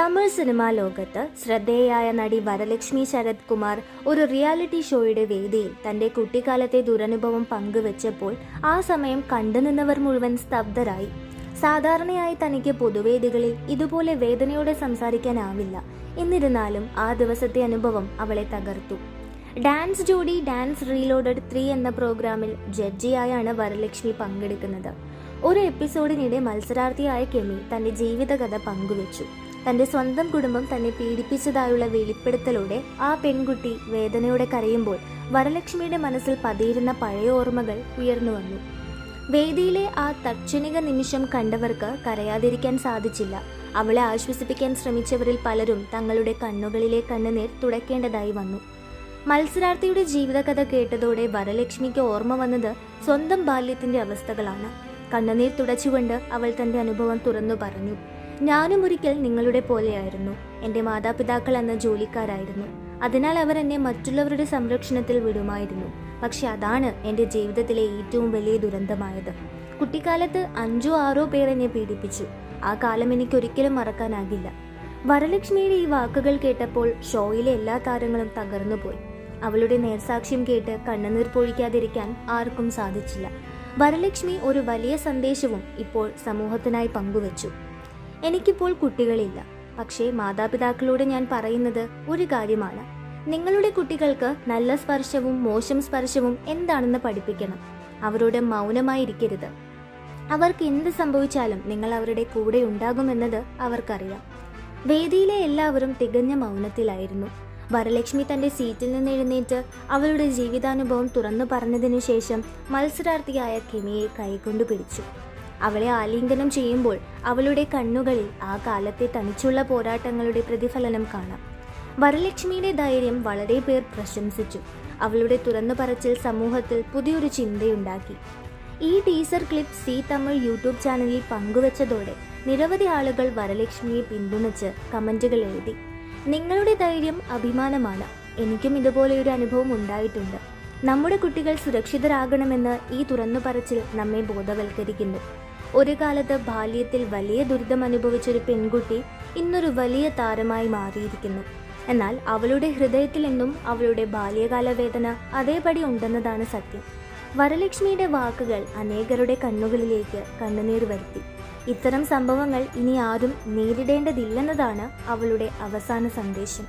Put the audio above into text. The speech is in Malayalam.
തമിഴ് സിനിമാ ലോകത്ത് ശ്രദ്ധേയായ നടി വരലക്ഷ്മി ശരത് കുമാർ ഒരു റിയാലിറ്റി ഷോയുടെ വേദിയിൽ തന്റെ കുട്ടിക്കാലത്തെ ദുരനുഭവം പങ്കുവച്ചപ്പോൾ ആ സമയം കണ്ടുനിന്നവർ മുഴുവൻ സ്തബ്ധരായി. സാധാരണയായി തനിക്ക് പൊതുവേദികളിൽ ഇതുപോലെ വേദനയോടെ സംസാരിക്കാനാവില്ല. എന്നിരുന്നാലും ആ ദിവസത്തെ അനുഭവം അവളെ തകർത്തു. ഡാൻസ് ജോഡി ഡാൻസ് റീലോഡഡ് ത്രീ എന്ന പ്രോഗ്രാമിൽ ജഡ്ജിയായാണ് വരലക്ഷ്മി പങ്കെടുക്കുന്നത്. ഒരു എപ്പിസോഡിനിടെ മത്സരാർത്ഥിയായ കെമി തന്റെ ജീവിതകഥ പങ്കുവച്ചു. തന്റെ സ്വന്തം കുടുംബം തന്നെ പീഡിപ്പിച്ചതായുള്ള വെളിപ്പെടുത്തലോടെ ആ പെൺകുട്ടി വേദനയോടെ കരയുമ്പോൾ വരലക്ഷ്മിയുടെ മനസ്സിൽ പതിയിരുന്ന പഴയ ഓർമ്മകൾ ഉയർന്നു വന്നു. വേദിയിലെ ആ തക്ഷണിക നിമിഷം കണ്ടവർക്ക് കരയാതിരിക്കാൻ സാധിച്ചില്ല. അവളെ ആശ്വസിപ്പിക്കാൻ ശ്രമിച്ചവരിൽ പലരും തങ്ങളുടെ കണ്ണുകളിലെ കണ്ണുനീർ തുടക്കേണ്ടതായി വന്നു. മത്സരാർത്ഥിയുടെ ജീവിതകഥ കേട്ടതോടെ വരലക്ഷ്മിക്ക് ഓർമ്മ വന്നത് സ്വന്തം ബാല്യത്തിന്റെ അവസ്ഥകളാണ്. കണ്ണുനീർ തുടച്ചുകൊണ്ട് അവൾ തന്റെ അനുഭവം തുറന്നു പറഞ്ഞു. ഞാനും ഒരിക്കൽ നിങ്ങളുടെ പോലെയായിരുന്നു. എന്റെ മാതാപിതാക്കൾ അന്ന് ജോലിക്കാരായിരുന്നു. അതിനാൽ അവർ എന്നെ മറ്റുള്ളവരുടെ സംരക്ഷണത്തിൽ വിടുമായിരുന്നു. പക്ഷെ അതാണ് എന്റെ ജീവിതത്തിലെ ഏറ്റവും വലിയ ദുരന്തമായത്. കുട്ടിക്കാലത്ത് അഞ്ചോ ആറോ പേർ എന്നെ പീഡിപ്പിച്ചു. ആ കാലം എനിക്ക് ഒരിക്കലും മറക്കാനാകില്ല. വരലക്ഷ്മിയുടെ ഈ വാക്കുകൾ കേട്ടപ്പോൾ ഷോയിലെ എല്ലാ താരങ്ങളും തകർന്നുപോയി. അവളുടെ നേർസാക്ഷ്യം കേട്ട് കണ്ണുനീർ പൊഴിക്കാതിരിക്കാൻ ആർക്കും സാധിച്ചില്ല. വരലക്ഷ്മി ഒരു വലിയ സന്ദേശവും ഇപ്പോൾ സമൂഹത്തിനായി പങ്കുവച്ചു. എനിക്കിപ്പോൾ കുട്ടികളില്ല. പക്ഷേ മാതാപിതാക്കളോട് ഞാൻ പറയുന്നത് ഒരു കാര്യമാണ്. നിങ്ങളുടെ കുട്ടികൾക്ക് നല്ല സ്പർശവും മോശം സ്പർശവും എന്താണെന്ന് പഠിപ്പിക്കണം. അവരോട് മൗനമായിരിക്കരുത്. അവർക്ക് എന്ത് സംഭവിച്ചാലും നിങ്ങൾ അവരുടെ കൂടെ ഉണ്ടാകുമെന്നത് അവർക്കറിയാം. വേദിയിലെ എല്ലാവരും തികഞ്ഞ മൗനത്തിലായിരുന്നു. വരലക്ഷ്മി തന്റെ സീറ്റിൽ നിന്ന് എഴുന്നേറ്റ് അവളുടെ ജീവിതാനുഭവം തുറന്നു പറഞ്ഞതിനു ശേഷം മത്സരാർത്ഥിയായ കെമിയെ കൈകൊണ്ടു പിടിച്ചു. അവളെ ആലിംഗനം ചെയ്യുമ്പോൾ അവളുടെ കണ്ണുകളിൽ ആ കാലത്തെ തനിച്ചുള്ള പോരാട്ടങ്ങളുടെ പ്രതിഫലനം കാണാം. വരലക്ഷ്മിയുടെ ധൈര്യം വളരെ പേർ പ്രശംസിച്ചു. അവളുടെ തുറന്നു പറച്ചിൽ സമൂഹത്തിൽ പുതിയൊരു ചിന്തയുണ്ടാക്കി. ഈ teaser clip C Tamil YouTube ചാനലിൽ പങ്കുവച്ചതോടെ നിരവധി ആളുകൾ വരലക്ഷ്മിയെ പിന്തുണച്ച് കമന്റുകൾ എഴുതി. നിങ്ങളുടെ ധൈര്യം അഭിമാനമാണ്. എനിക്കും ഇതുപോലെ ഒരു അനുഭവം ഉണ്ടായിട്ടുണ്ട്. നമ്മുടെ കുട്ടികൾ സുരക്ഷിതരാകണമെന്ന് ഈ തുറന്നു പറച്ചിൽ നമ്മെ ബോധവൽക്കരിക്കുന്നു. ഒരു കാലത്ത് ബാല്യത്തിൽ വലിയ ദുരിതം അനുഭവിച്ചൊരു പെൺകുട്ടി ഇന്നൊരു വലിയ താരമായി മാറിയിരിക്കുന്നു. എന്നാൽ അവളുടെ ഹൃദയത്തിൽ എന്നും അവളുടെ ബാല്യകാല വേദന അതേപടി ഉണ്ടെന്നതാണ് സത്യം. വരലക്ഷ്മിയുടെ വാക്കുകൾ അനേകരുടെ കണ്ണുകളിലേക്ക് കണ്ണുനീർ വരുത്തി. ഇത്തരം സംഭവങ്ങൾ ഇനി ആരും നേരിടേണ്ടതില്ലെന്നതാണ് അവളുടെ അവസാന സന്ദേശം.